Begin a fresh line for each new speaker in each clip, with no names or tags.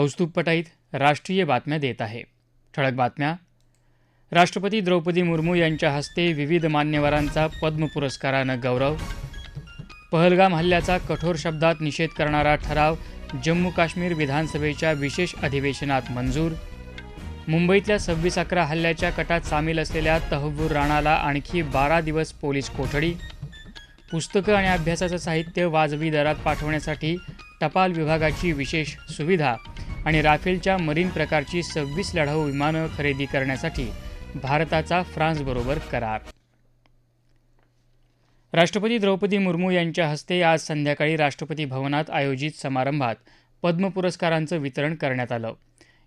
कौस्तुभ पटाईत राष्ट्रीय बातम्या देत आहे ठळक बातम्या राष्ट्रपती द्रौपदी मुर्मू यांच्या हस्ते विविध मान्यवरांचा पद्म पुरस्कारानं गौरव पहलगाम हल्ल्याचा कठोर शब्दात निषेध करणारा ठराव जम्मू काश्मीर विधानसभेच्या विशेष अधिवेशनात मंजूर मुंबईतल्या सव्वीस अकरा हल्ल्याच्या कटात सामील असलेल्या तहबूर राणाला आणखी बारा दिवस पोलीस कोठडी पुस्तकं आणि अभ्यासाचं साहित्य वाजवी दरात पाठवण्यासाठी टपाल विभागाची विशेष सुविधा आणि राफेलच्या मरीन प्रकारची सव्वीस लढाऊ विमानं खरेदी करण्यासाठी भारताचा फ्रान्सबरोबर करार राष्ट्रपती द्रौपदी मुर्मू यांच्या हस्ते आज संध्याकाळी राष्ट्रपती भवनात आयोजित समारंभात पद्म पुरस्कारांचं वितरण करण्यात आलं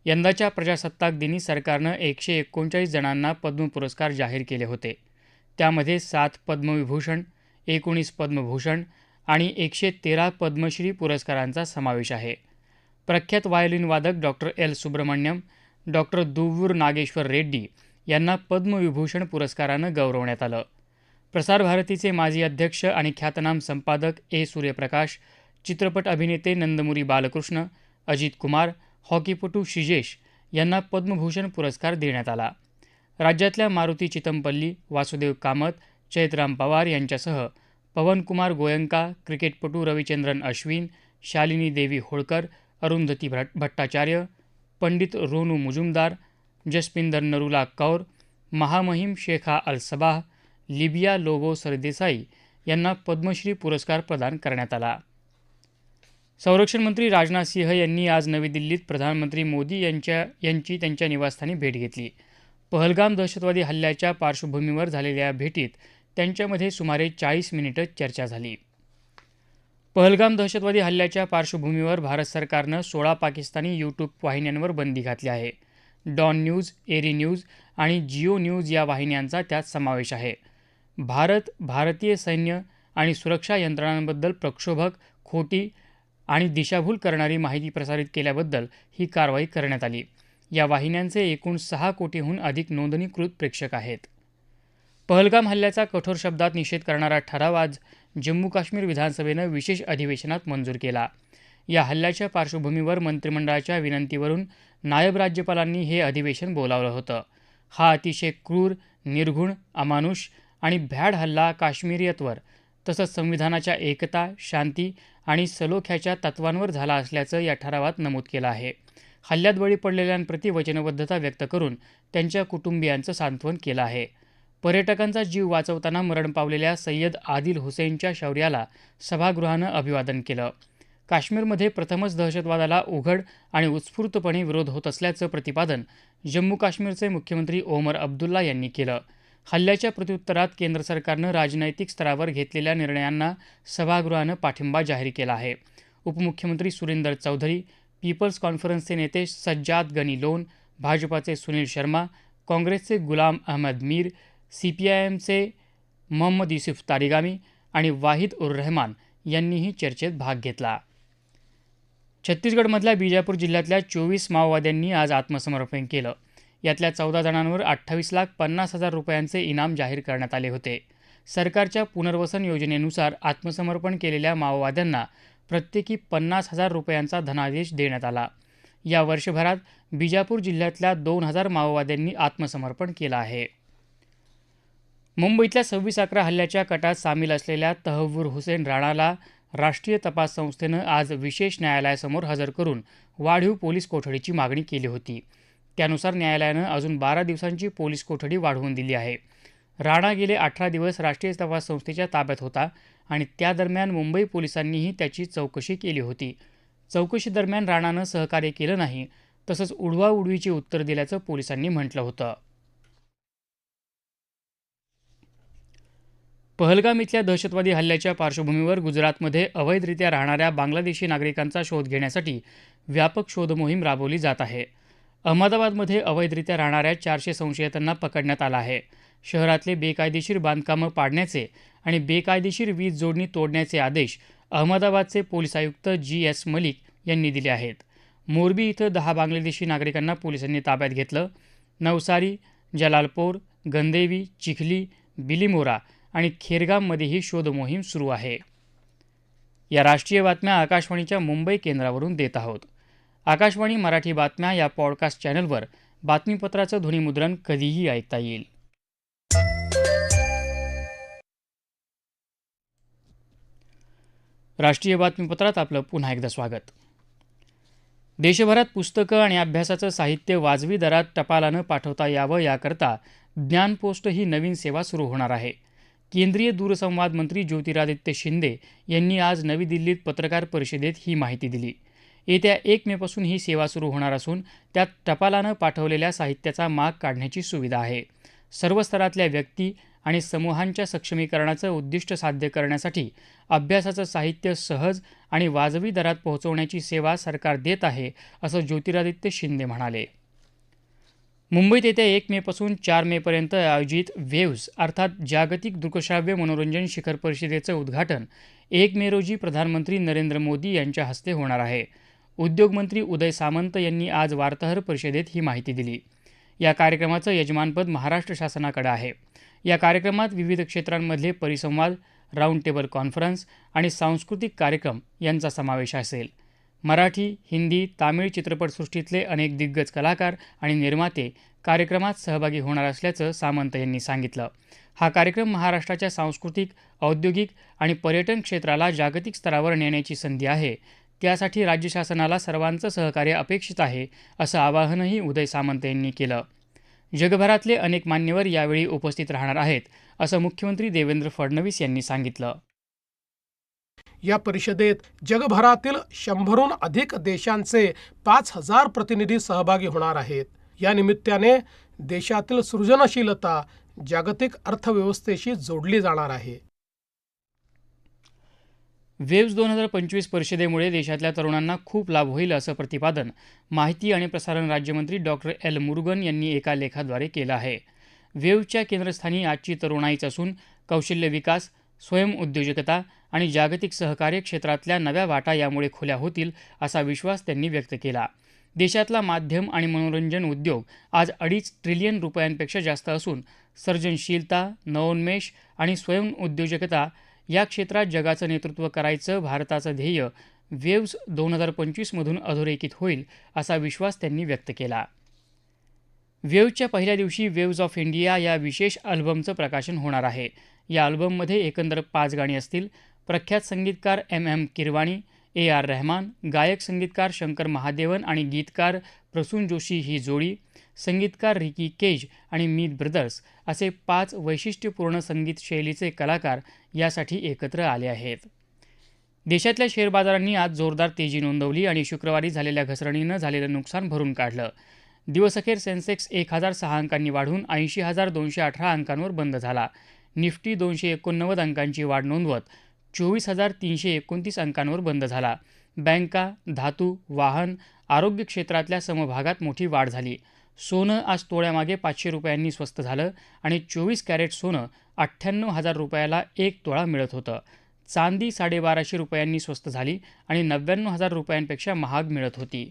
यंदाच्या प्रजासत्ताक दिनी सरकारनं एकशे एकोणचाळीस जणांना पद्म पुरस्कार जाहीर केले होते त्यामध्ये सात पद्मविभूषण एकोणीस पद्मभूषण आणि एकशे तेरा पद्मश्री पुरस्कारांचा समावेश आहे प्रख्यात वादक doctor L Subramaniam doctor Duvvur Nageshwar Reddy यांना पद्मविभूषण पुरस्कारानं गौरवण्यात आलं प्रसारभारतीचे माजी अध्यक्ष आणि ख्यातनाम संपादक ए सूर्यप्रकाश चित्रपट अभिनेते नंदमुरी बालकृष्ण अजित कुमार हॉकीपटू शिजेश यांना पद्मभूषण पुरस्कार देण्यात आला राज्यातल्या मारुती चितमपल्ली वासुदेव कामत चैतराम पवार यांच्यासह पवनकुमार गोयंका क्रिकेटपटू रविचंद्रन अश्विन शालिनी देवी होळकर अरुंधती भट भट्टाचार्य पंडित रोनू मुजुमदार जसपिंदर नरुला कौर महामहिम Sheikha Al Sabah Libia Lobo Sardesai यांना पद्मश्री पुरस्कार प्रदान करण्यात आला संरक्षण मंत्री राजनाथ सिंह यांनी आज नवी दिल्लीत प्रधानमंत्री मोदी यांच्या यांची त्यांच्या निवासस्थानी भेट घेतली पहलगाम दहशतवादी हल्ल्याच्या पार्श्वभूमीवर झालेल्या भेटीत त्यांच्यामध्ये सुमारे चाळीस मिनिटं चर्चा झाली पहलगाम दहशतवादी हल्ल्याच्या पार्श्वभूमीवर भारत सरकारनं सोळा पाकिस्तानी यूट्यूब वाहिन्यांवर बंदी घातली आहे डॉन न्यूज एरी न्यूज आणि जिओ न्यूज या वाहिन्यांचा त्यात समावेश आहे भारत भारतीय सैन्य आणि सुरक्षा यंत्रणांबद्दल प्रक्षोभक खोटी आणि दिशाभूल करणारी माहिती प्रसारित केल्याबद्दल ही कारवाई करण्यात आली या वाहिन्यांचे एकूण सहा कोटीहून अधिक नोंदणीकृत प्रेक्षक आहेत पहलगाम हल्ल्याचा कठोर शब्दात निषेध करणारा ठराव आज जम्मू काश्मीर विधानसभेनं विशेष अधिवेशनात मंजूर केला या हल्ल्याच्या पार्श्वभूमीवर मंत्रिमंडळाच्या विनंतीवरून नायब राज्यपालांनी हे अधिवेशन बोलावलं होतं हा अतिशय क्रूर निर्घुण अमानुष आणि भ्याड हल्ला काश्मीरियतवर तसंच संविधानाच्या एकता शांती आणि सलोख्याच्या तत्वांवर झाला असल्याचं या ठरावात नमूद केलं आहे हल्ल्यात बळी पडलेल्यांप्रती वचनबद्धता व्यक्त करून त्यांच्या कुटुंबियांचं सांत्वन केलं आहे पर्यटकांचा जीव वाचवताना मरण पावलेल्या सय्यद आदिल हुसेनच्या शौर्याला सभागृहानं अभिवादन केलं काश्मीरमध्ये प्रथमच दहशतवादाला उघड आणि उत्स्फूर्तपणे विरोध होत असल्याचं प्रतिपादन जम्मू काश्मीरचे मुख्यमंत्री ओमर अब्दुल्ला यांनी केलं हल्ल्याच्या प्रत्युत्तरात केंद्र सरकारनं राजनैतिक स्तरावर घेतलेल्या निर्णयांना सभागृहानं पाठिंबा जाहीर केला आहे उपमुख्यमंत्री सुरेंदर चौधरी पीपल्स कॉन्फरन्सचे नेते सज्जाद गनी लोन भाजपाचे सुनील शर्मा काँग्रेसचे Ghulam Ahmad Mir C P I एमचे मोहम्मद युसुफ तारिगामी आणि वाहिद उर रहमान यांनीही चर्चेत भाग घेतला छत्तीसगडमधल्या बिजापूर जिल्ह्यातल्या चोवीस माओवाद्यांनी आज आत्मसमर्पण केलं यातल्या चौदा जणांवर अठ्ठावीस लाख पन्नास हजार रुपयांचे इनाम जाहीर करण्यात आले होते सरकारच्या पुनर्वसन योजनेनुसार आत्मसमर्पण केलेल्या माओवाद्यांना प्रत्येकी पन्नास हजार रुपयांचा धनादेश देण्यात आला या वर्षभरात बिजापूर जिल्ह्यातल्या दोन हजार माओवाद्यांनी आत्मसमर्पण केलं आहे मुंबईतल्या सव्वीस अकरा हल्ल्याच्या कटात सामील असलेल्या तहवूर हुसेन राणाला राष्ट्रीय तपास संस्थेनं आज विशेष न्यायालयासमोर हजर करून वाढीव पोलीस कोठडीची मागणी केली होती त्यानुसार न्यायालयानं अजून बारा दिवसांची पोलीस कोठडी वाढवून दिली आहे राणा गेले अठरा दिवस राष्ट्रीय तपास संस्थेच्या ताब्यात होता आणि त्या दरम्यान मुंबई पोलिसांनीही त्याची चौकशी केली होती चौकशी दरम्यान राणानं सहकार्य केलं नाही तसंच उडवाउडवीची उत्तर दिल्याचं पोलिसांनी म्हटलं होतं पहलगाम इथल्या दहशतवादी हल्ल्याच्या पार्श्वभूमीवर गुजरातमध्ये अवैधरित्या राहणाऱ्या बांगलादेशी नागरिकांचा शोध घेण्यासाठी व्यापक शोध मोहीम राबवली जात आहे अहमदाबादमध्ये अवैधरित्या राहणाऱ्या चारशे संशयितांना पकडण्यात आलं आहे शहरातले बेकायदेशीर बांधकामं पाडण्याचे आणि बेकायदेशीर वीज जोडणी तोडण्याचे आदेश अहमदाबादचे पोलीस आयुक्त जी एस मलिक यांनी दिले आहेत मोरबी इथं दहा बांगलादेशी नागरिकांना पोलिसांनी ताब्यात घेतलं नवसारी जलालपोर गंदेवी चिखली बिलीमोरा आणि खेरगाममध्येही शोध शोधमोहीम सुरू आहे या राष्ट्रीय बातम्या आकाशवाणीच्या मुंबई केंद्रावरून देत आहोत आकाशवाणी मराठी बातम्या या पॉडकास्ट चॅनलवर बातमीपत्राचं ध्वनीमुद्रण कधीही ऐकता येईल राष्ट्रीय बातमीपत्रात आपलं पुन्हा एकदा स्वागत देशभरात पुस्तकं आणि अभ्यासाचं साहित्य वाजवी दरात टपालानं पाठवता यावं याकरता ज्ञानपोस्ट ही नवीन सेवा सुरू होणार आहे केंद्रीय दूरसंवाद मंत्री ज्योतिरादित्य शिंदे यांनी आज नवी दिल्लीत पत्रकार परिषदेत ही माहिती दिली येत्या एक मेपासून ही सेवा सुरू होणार असून त्यात टपालानं पाठवलेल्या साहित्याचा माग काढण्याची सुविधा आहे सर्व स्तरातल्या व्यक्ती आणि समूहांच्या सक्षमीकरणाचं उद्दिष्ट साध्य करण्यासाठी अभ्यासाचं साहित्य सहज आणि वाजवी दरात पोहोचवण्याची सेवा सरकार देत आहे असं ज्योतिरादित्य शिंदे म्हणाले मुंबईत येत्या एक मेपासून चार मेपर्यंत आयोजित वेव्स अर्थात जागतिक दृकश्राव्य मनोरंजन शिखर परिषदेचं उद्घाटन एक मे रोजी प्रधानमंत्री नरेंद्र मोदी यांच्या हस्ते होणार आहे उद्योगमंत्री उदय सामंत यांनी आज वार्ताहर परिषदेत ही माहिती दिली या कार्यक्रमाचं यजमानपद महाराष्ट्र शासनाकडे आहे या कार्यक्रमात विविध क्षेत्रांमधले परिसंवाद राऊंड टेबल कॉन्फरन्स आणि सांस्कृतिक कार्यक्रम यांचा समावेश असेल मराठी हिंदी तामिळ चित्रपटसृष्टीतले अनेक दिग्गज कलाकार आणि निर्माते कार्यक्रमात सहभागी होणार असल्याचं सामंत यांनी सांगितलं हा कार्यक्रम महाराष्ट्राच्या सांस्कृतिक औद्योगिक आणि पर्यटन क्षेत्राला जागतिक स्तरावर नेण्याची संधी आहे त्यासाठी राज्य शासनाला सर्वांचं सहकार्य अपेक्षित आहे असं आवाहनही उदय सामंत यांनी केलं जगभरातले अनेक मान्यवर यावेळी उपस्थित राहणार आहेत असं मुख्यमंत्री देवेंद्र फडणवीस यांनी सांगितलं या परिषदेत जगभरातील शंभरहून अधिक देशांचे पाच हजार प्रतिनिधी सहभागी होणार आहेत या निमित्ताने देशातील सृजनशीलता जागतिक अर्थव्यवस्थेशी जोडली जाणार आहे वेव्स दोन हजार पंचवीस परिषदेमुळे देशातल्या तरुणांना खूप लाभ होईल असं प्रतिपादन माहिती आणि प्रसारण राज्यमंत्री डॉक्टर एल मुरुगन यांनी एका लेखाद्वारे केलं आहे वेव्हच्या केंद्रस्थानी आजची तरुणाईच असून कौशल्य विकास उद्योजकता आणि जागतिक सहकार्य क्षेत्रातल्या नव्या वाटा यामुळे खुल्या होतील असा विश्वास त्यांनी व्यक्त केला देशातला माध्यम आणि मनोरंजन उद्योग आज अडीच ट्रिलियन रुपयांपेक्षा जास्त असून सर्जनशीलता नवोन्मेष आणि स्वयंउद्योजकता या क्षेत्रात जगाचं नेतृत्व करायचं भारताचं ध्येय वेव्स दोन हजार पंचवीसमधून अधोरेखित होईल असा विश्वास त्यांनी व्यक्त केला वेव्हच्या पहिल्या दिवशी वेव्ज ऑफ इंडिया या विशेष अल्बमचं प्रकाशन होणार आहे या अल्बममध्ये एकंदर पाच गाणी असतील प्रख्यात संगीतकार M M Keeravani A R Rahman गायक संगीतकार शंकर महादेवन आणि गीतकार प्रसून जोशी ही जोडी संगीतकार रिकी केज आणि मीत ब्रदर्स असे पाच वैशिष्ट्यपूर्ण संगीत शैलीचे कलाकार यासाठी एकत्र आले आहेत देशातल्या शेअर बाजारांनी आज जोरदार तेजी नोंदवली आणि शुक्रवारी झालेल्या घसरणीनं झालेलं नुकसान भरून काढलं दिवसअखेर सेन्सेक्स एक हजार सहा अंकांनी वाढून ऐंशी हजार दोनशे अठरा अंकांवर बंद झाला निफ्टी दोनशे एकोणनव्वद अंकांची वाढ नोंदवत चोवीस हजार तीनशे एकोणतीस अंकांवर बंद झाला बँका धातू वाहन आरोग्य क्षेत्रातल्या समभागात मोठी वाढ झाली सोनं आज तोळ्यामागे पाचशे रुपयांनी स्वस्त झालं आणि चोवीस कॅरेट सोनं अठ्ठ्याण्णव हजार रुपयाला एक तोळा मिळत होतं चांदी साडेबाराशे रुपयांनी स्वस्त झाली आणि नव्याण्णव हजार रुपयांपेक्षा महाग मिळत होती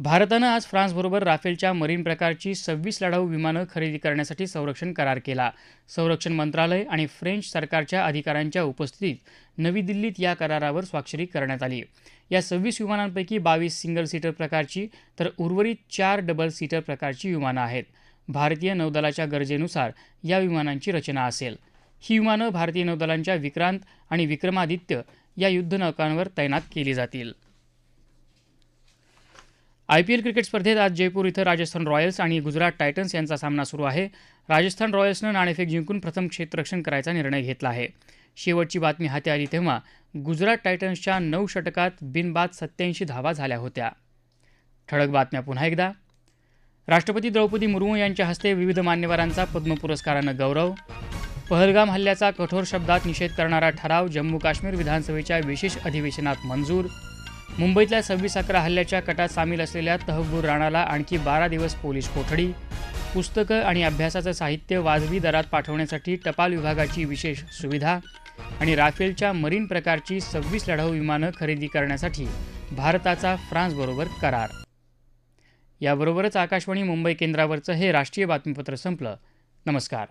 भारतानं आज फ्रान्सबरोबर राफेलच्या मरीन प्रकारची सव्वीस लढाऊ विमानं खरेदी करण्यासाठी संरक्षण करार केला संरक्षण मंत्रालय आणि फ्रेंच सरकारच्या अधिकाऱ्यांच्या उपस्थितीत नवी दिल्लीत या करारावर स्वाक्षरी करण्यात आली या सव्वीस विमानांपैकी बावीस सिंगल सीटर प्रकारची तर उर्वरित चार डबल सीटर प्रकारची विमानं आहेत भारतीय नौदलाच्या गरजेनुसार या विमानांची रचना असेल ही विमानं भारतीय नौदलांच्या विक्रांत आणि विक्रमादित्य या युद्धनौकांवर तैनात केली जातील आय पी एल क्रिकेट स्पर्धेत आज जयपूर इथं राजस्थान रॉयल्स आणि गुजरात टायटन्स यांचा सामना सुरू आहे राजस्थान रॉयल्सनं नाणेफेक जिंकून प्रथम क्षेत्ररक्षण करायचा निर्णय घेतला आहे शेवटची बातमी हाती आली तेव्हा गुजरात टायटन्सच्या नऊ षटकात बिनबाद सत्याऐंशी धावा झाल्या होत्या ठळक बातम्या पुन्हा एकदा राष्ट्रपती द्रौपदी मुर्मू यांच्या हस्ते विविध मान्यवरांचा पद्म पुरस्कारानं गौरव पहलगाम हल्ल्याचा कठोर शब्दात निषेध करणारा ठराव जम्मू काश्मीर विधानसभेच्या विशेष अधिवेशनात मंजूर मुंबईतल्या सव्वीस अकरा हल्ल्याच्या कटात सामील असलेल्या तहबूर राणाला आणखी बारा दिवस पोलीस कोठडी पुस्तकं आणि अभ्यासाचं साहित्य वाजवी दरात पाठवण्यासाठी टपाल विभागाची विशेष सुविधा आणि राफेलच्या मरीन प्रकारची सव्वीस लढाऊ विमानं खरेदी करण्यासाठी भारताचा फ्रान्सबरोबर करार याबरोबरच आकाशवाणी मुंबई केंद्रावरचं हे राष्ट्रीय बातमीपत्र संपलं नमस्कार